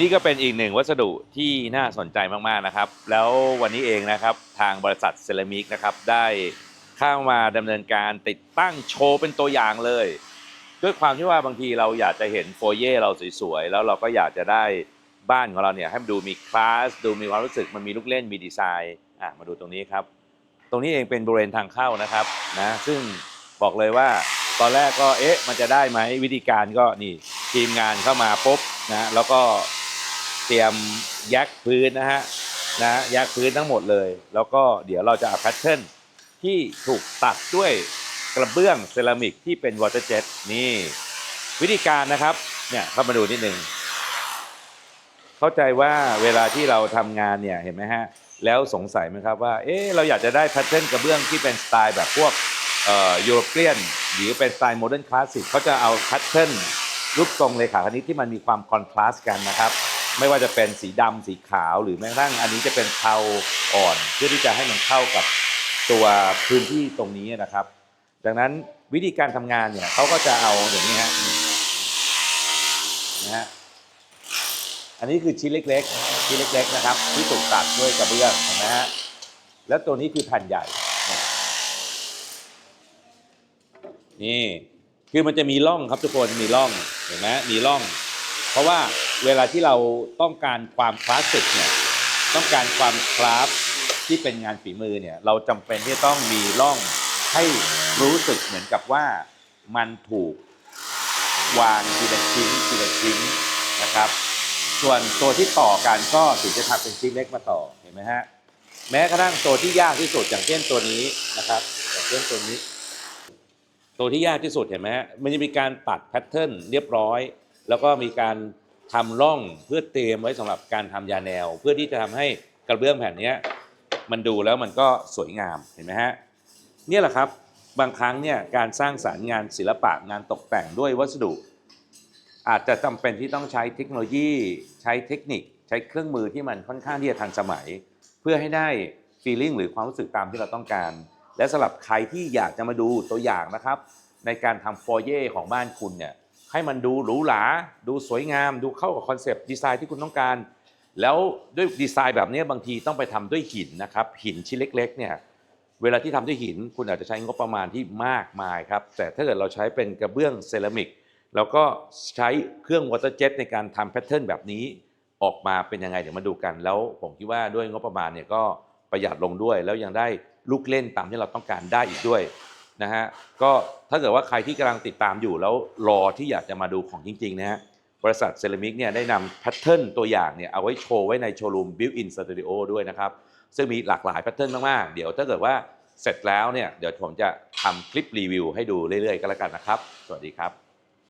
นี่ก็เป็นอีกหนึ่งวัสดุที่น่าสนใจมากๆนะครับ แล้ววันนี้เองนะครับทางบริษัทเซรามิกนะครับได้เข้ามาดำเนินการติดตั้งโชว์เป็นตัวอย่างเลย ด้วยความที่ว่าบางทีเราอยากจะเห็นโฟเย่เราสวยๆแล้วเราก็อยากจะได้บ้านของเราเนี่ยให้มันดูมีคลาสดูมีความรู้สึกมันมีลูกเล่นมีดีไซน์อะมาดูตรงนี้ครับ ตรงนี้เองเป็นบริเวณทางเข้านะครับนะซึ่งบอกเลยว่าตอนแรกก็เอ๊ะมันจะได้ไหมวิธีการก็นี่ทีมงานเข้ามาปุ๊บนะแล้วก็ เตรียมแยกพื้นนะฮะนะแยกพื้นทั้งหมดเลย แล้วก็เดี๋ยวเราจะเอาแพทเทิร์นที่ถูกตัดด้วยกระเบื้องเซรามิกที่เป็นวอเตอร์เจ็ตนี่ วิธีการนะครับเนี่ยเข้ามาดูนิดนึงเข้าใจว่าเวลาที่เราทำงานเนี่ยเห็นไหมฮะแล้วสงสัยไหมครับว่าเอ๊ะเราอยากจะได้แพทเทิร์นกระเบื้องที่เป็นสไตล์แบบพวกเอ่อยุโรเปียนหรือเป็นสไตล์โมเดิร์นคลาสสิกเขาจะเอาแพทเทิร์นรูปทรงเลขาคณิตที่มันมีความคอนทราสต์กันนะครับ ไม่ว่าจะเป็นสีดำสีขาวหรือแม้กระทั่งอันนี้จะเป็นเทาอ่อนเพื่อที่จะให้มันเข้ากับตัวพื้นที่ตรงนี้นะครับ ดังนั้นวิธีการทำงานเนี่ยเขาก็จะเอาอย่างนี้ฮะนะฮะอันนี้คือชิ้นเล็กๆชิ้นเล็ก ๆนะครับ ที่ถูกตัดด้วยกระเบื้องเห็นไหมฮะแล้วตัวนี้คือแผ่นใหญ่นี่คือมันจะมีร่องครับทุกคนมีร่องเห็นไหมมีร่อง เพราะว่า เวลาที่เราต้องการความคลาสสิกเนี่ยต้องการความคราฟต์ที่เป็นงานฝีมือเนี่ยเราจำเป็นที่ต้องมีร่องให้รู้สึกเหมือนกับว่ามันถูกวางทีละชิ้นทีละชิ้นนะครับ ส่วนตัวที่ต่อกันก็ถึงจะทำเป็นชิ้นเล็กมาต่อเห็นไหมฮะแม้กระทั่งตัวที่ยากที่สุดอย่างเช่นตัวนี้นะครับ อย่างเช่นตัวนี้ ตัวที่ยากที่สุดเห็นไหมฮะมันจะมีการตัดแพทเทิร์นเรียบร้อย แล้วก็มีการ ทำร่องเพื่อเตรียมไว้สำหรับการทำยาแนว เพื่อที่จะทำให้กระเบื้องแผ่นเนี้ยมันดูแล้วมันก็สวยงามเห็นไหมฮะเนี่ยแหละครับบางครั้งเนี่ยการสร้างสารรค์งานศิลปะงานตกแต่งด้วยวัสดุ อาจจะจำเป็นที่ต้องใช้เทคโนโลยีใช้เทคนิค ใช้เครื่องมือที่มันค่อนข้างที่จะทันสมัย เพื่อให้ได้ฟีลิ่งหรือความรู้สึกตามที่เราต้องการ และสำหรับใครที่อยากจะมาดูตัวอย่างนะครับ ในการทำฟอร์เย่ของบ้านคุณเนี่ย ให้มันดูหรูหราดูสวยงาม ดูเข้ากับคอนเซปต์ดีไซน์ที่คุณต้องการ แล้วด้วยดีไซน์แบบนี้บางทีต้องไปทำด้วยหินนะครับหินชิ้นเล็กๆเนี่ยเวลาที่ทำด้วยหินคุณอาจจะใช้งบประมาณที่มากมายครับแต่ถ้าเกิดเราใช้เป็นกระเบื้องเซรามิกแล้วก็ใช้เครื่องวอเตอร์เจ็ตในการทำแพทเทิร์นแบบนี้ออกมาเป็นยังไงเดี๋ยวมาดูกัน แล้วผมคิดว่าด้วยงบประมาณเนี่ยก็ประหยัดลงด้วย แล้วยังได้ลูกเล่นตามที่เราต้องการได้อีกด้วย นะฮะก็ถ้าเกิดว่าใครที่กำลังติดตามอยู่แล้วรอที่อยากจะมาดูของจริงๆนะฮะบริษัทเซรามิกเนี่ยได้นำแพทเทิร์นตัวอย่างเนี่ยเอาไว้โชว์ไว้ในโชว์รูม Built-in Studio ด้วยนะครับ ซึ่งมีหลากหลายแพทเทิร์นมากๆ เดี๋ยวถ้าเกิดว่าเสร็จแล้วเนี่ยเดี๋ยวผมจะทำคลิปรีวิวให้ดูเรื่อยๆ ก็แล้วกันนะครับ สวัสดีครับ